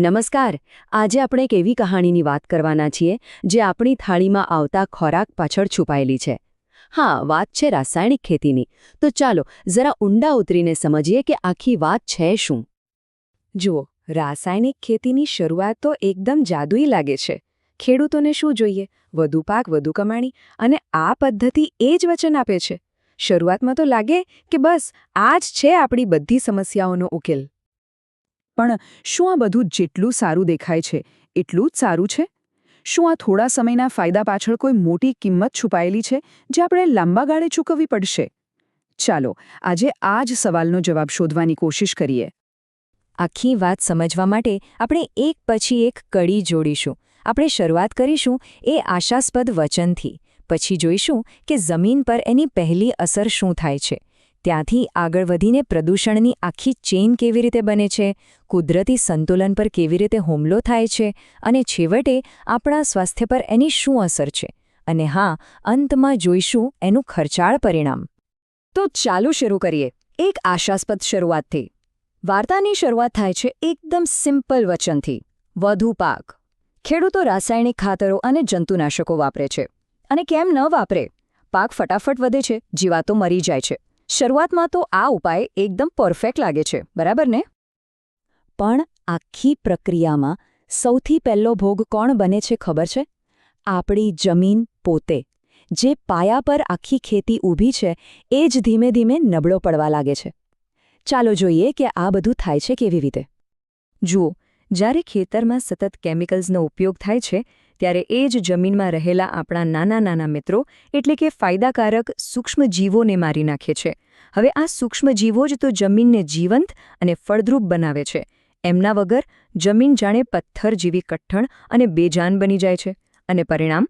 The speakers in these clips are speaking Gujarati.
નમસ્કાર. આજે આપણે એક એવી કહાણીની વાત કરવાના છીએ, જે આપણી થાળીમાં આવતા ખોરાક પાછળ છુપાયેલી છે. હા, વાત છે રાસાયણિક ખેતીની. તો ચાલો, જરા ઊંડા ઉતરીને સમજીએ કે આખી વાત છે શું. જુઓ, રાસાયણિક ખેતીની શરૂઆત તો એકદમ જાદુઈ લાગે છે. ખેડૂતોને શું જોઈએ? વધુ પાક, વધુ કમાણી, અને આ પદ્ધતિ એ જ વચન આપે છે. શરૂઆતમાં તો લાગે કે બસ, આ જ છે આપણી બધી સમસ્યાઓનો ઉકેલ. પણ શું આ બધું જેટલું સારું દેખાય છે, એટલું જ સારું છે? શું આ થોડા સમયના ફાયદા પાછળ કોઈ મોટી કિંમત છુપાયેલી છે, જે આપણે લાંબા ગાળે ચૂકવવી પડશે? ચાલો, આજે આ જ સવાલનો જવાબ શોધવાની કોશિશ કરીએ. આખી વાત સમજવા માટે આપણે એક પછી એક કડી જોડીશું. આપણે શરૂઆત કરીશું એ આશાસ્પદ વચનથી. પછી જોઈશું કે જમીન પર એની પહેલી અસર શું થાય છે. ત્યાંથી આગળ વધીને પ્રદૂષણની આખી ચેઇન કેવી રીતે બને છે, કુદરતી સંતુલન પર કેવી રીતે હુમલો થાય છે અને છેવટે આપણા સ્વાસ્થ્ય પર એની શું અસર છે? અને હા, અંતમાં જોઈશું એનું ખર્ચાળ પરિણામ. તો ચાલુ શરૂ કરીએ, એક આશાસ્પદ શરૂઆતથી. વાર્તાની શરૂઆત થાય છે એકદમ સિમ્પલ વચનથી. વધુ પાક. ખેડૂતો રાસાયણિક ખાતરો અને જંતુનાશકો વાપરે છે. અને કેમ ન વાપરે? પાક ફટાફટ વધે છે, જીવાતો મરી જાય છે. શરૂઆતમાં તો આ ઉપાય એકદમ પરફેક્ટ લાગે છે, બરાબર ને? પણ આખી પ્રક્રિયામાં સૌથી પહેલો ભોગ કોણ બને છે ખબર છે? આપણી જમીન પોતે. જે પાયા પર આખી ખેતી ઊભી છે, એ જ ધીમે ધીમે નબળો પડવા લાગે છે. ચાલો જોઈએ કે આ બધું થાય છે કેવી રીતે. જુઓ જ્યારે ખેતરમાં સતત કેમિકલ્સનો ઉપયોગ થાય છે, ત્યારે એ જ જમીનમાં રહેલા આપણા નાના નાના મિત્રો એટલે કે ફાયદાકારક સૂક્ષ્મજીવોને મારી નાખે છે. હવે આ સૂક્ષ્મજીવો જ તો જમીનને જીવંત અને ફળદ્રુપ બનાવે છે. એમના વગર જમીન જાણે પથ્થર જેવી કઠણ અને બેજાન બની જાય છે. અને પરિણામ?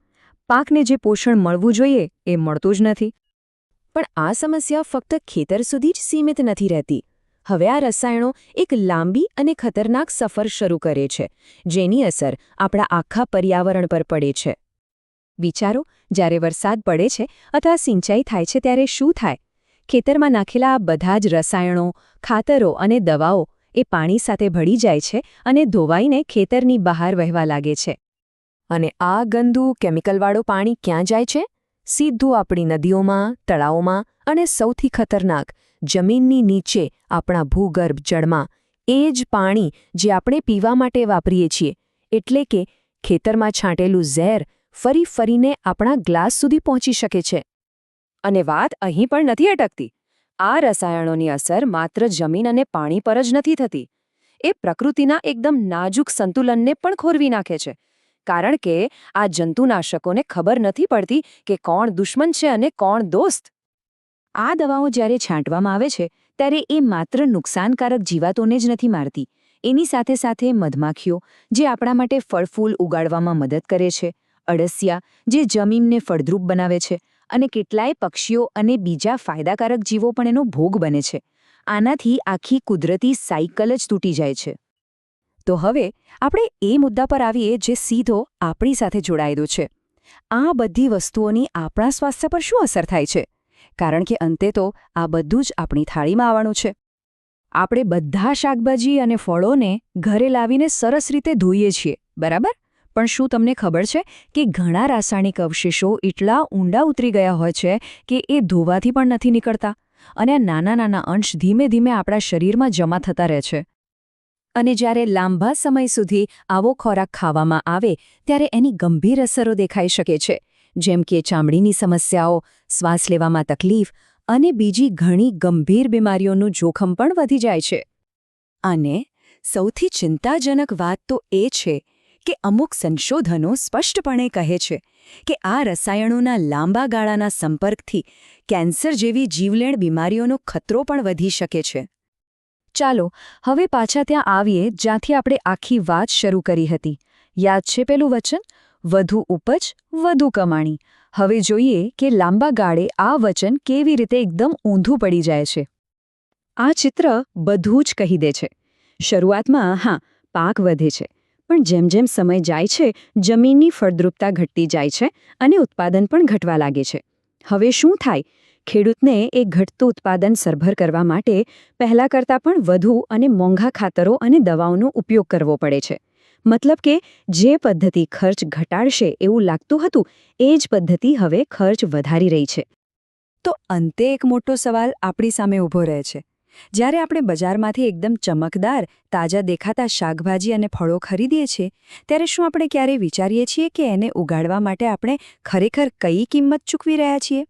પાકને જે પોષણ મળવું જોઈએ એ મળતું જ નથી. પણ આ સમસ્યા ફક્ત ખેતર સુધી જ સીમિત નથી રહેતી. હવે આ રસાયણો એક લાંબી અને ખતરનાક સફર શરૂ કરે છે, જેની અસર આપણા આખા પર્યાવરણ પર પડે છે. વિચારો, જ્યારે વરસાદ પડે છે અથવા સિંચાઈ થાય છે ત્યારે શું થાય? ખેતરમાં નાખેલા આ બધા જ રસાયણો, ખાતરો અને દવાઓ એ પાણી સાથે ભળી જાય છે અને ધોવાઈને ખેતરની બહાર વહેવા લાગે છે. અને આ ગંદુ કેમિકલવાળું પાણી ક્યાં જાય છે? સીધું આપણી નદીઓમાં, તળાવોમાં અને સૌથી ખતરનાક જમીનની નીચે આપણા ભૂગર્ભ જળમાં. એ જ પાણી જે આપણે પીવા માટે વાપરીએ છીએ. એટલે કે ખેતરમાં છાંટેલું ઝેર ફરી ફરીને આપણા ગ્લાસ સુધી પહોંચી શકે છે. અને વાત અહીં પણ નથી અટકતી. આ રસાયણોની અસર માત્ર જમીન અને પાણી પર જ નથી થતી. એ પ્રકૃતિના એકદમ નાજુક સંતુલનને પણ ખોરવી નાખે છે. કારણ કે આ જંતુનાશકોને ખબર નથી પડતી કે કોણ દુશ્મન છે અને કોણ દોસ્ત. આ દવાઓ જ્યારે છાંટવામાં આવે છે, ત્યારે એ માત્ર નુકસાનકારક જીવાતોને જ નથી મારતી. એની સાથે સાથે મધમાખીઓ, જે આપણા માટે ફળફૂલ ઉગાડવામાં મદદ કરે છે, અળસિયા, જે જમીનને ફળદ્રુપ બનાવે છે અને કેટલાય પક્ષીઓ અને બીજા ફાયદાકારક જીવો પણ એનો ભોગ બને છે. આનાથી આખી કુદરતી સાયકલ જ તૂટી જાય છે. તો હવે આપણે એ મુદ્દા પર આવીએ જે સીધો આપણી સાથે જોડાયેલો છે. આ બધી વસ્તુઓની આપણા સ્વાસ્થ્ય પર શું અસર થાય છે? કારણ કે અંતે તો આ બધું જ આપણી થાળીમાં આવવાનું છે. આપણે બધા શાકભાજી અને ફળોને ઘરે લાવીને સરસ રીતે ધોઈએ છીએ, બરાબર? પણ શું તમને ખબર છે કે ઘણા રાસાયણિક અવશેષો એટલા ઊંડા ઉતરી ગયા હોય છે કે એ ધોવાથી પણ નથી નીકળતા? અને આ નાના નાના અંશ ધીમે ધીમે આપણા શરીરમાં જમા થતા રહે છે. અને જ્યારે લાંબા સમય સુધી આવો ખોરાક ખાવામાં આવે, ત્યારે એની ગંભીર અસરો દેખાઈ શકે છે. જેમ કે ચામડીની સમસ્યાઓ, શ્વાસ લેવામાં તકલીફ અને બીજી ઘણી ગંભીર બીમારીઓનું જોખમ પણ વધી જાય છે. અને સૌથી ચિંતાજનક વાત તો એ છે કે અમુક સંશોધનો સ્પષ્ટપણે કહે છે કે આ રસાયણોના લાંબા ગાળાના સંપર્કથી કેન્સર જેવી જીવલેણ બીમારીઓનો ખતરો પણ વધી શકે છે. ચાલો, હવે પાછા ત્યાં આવીએ જ્યાંથી આપણે આખી વાત શરૂ કરી હતી. યાદ છે પેલું વચન? વધુ ઉપજ, વધુ કમાણી. હવે જોઈએ કે લાંબા ગાળે આ વચન કેવી રીતે એકદમ ઊંધું પડી જાય છે. આ ચિત્ર બધું જ કહી દે છે. શરૂઆતમાં હા, પાક વધે છે, પણ જેમ જેમ સમય જાય છે, જમીનની ફળદ્રુપતા ઘટતી જાય છે અને ઉત્પાદન પણ ઘટવા લાગે છે. હવે શું થાય? ખેડૂતને એ ઘટતું ઉત્પાદન સરભર કરવા માટે પહેલાં કરતાં પણ વધુ અને મોંઘા ખાતરો અને દવાઓનો ઉપયોગ કરવો પડે છે. મતલબ કે જે પદ્ધતિ ખર્ચ ઘટાડશે એવું લાગતું હતું, એ જ પદ્ધતિ હવે ખર્ચ વધારી રહી છે. તો અંતે એક મોટો સવાલ આપણી સામે ઊભો રહે છે. જ્યારે આપણે બજારમાંથી એકદમ ચમકદાર, તાજા દેખાતા શાકભાજી અને ફળો ખરીદીએ છીએ, ત્યારે શું આપણે ક્યારેય વિચારીએ છીએ કે એને ઉગાડવા માટે આપણે ખરેખર કઈ કિંમત ચૂકવી રહ્યા છીએ?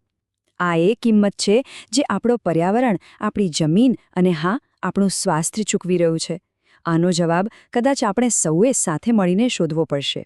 આ એ કિંમત છે જે આપણો પર્યાવરણ, આપણી જમીન અને હા, આપણું સ્વાસ્થ્ય ચૂકવી રહ્યું છે. આનો જવાબ કદાચ આપણે સૌએ સાથે મળીને શોધવો પડશે.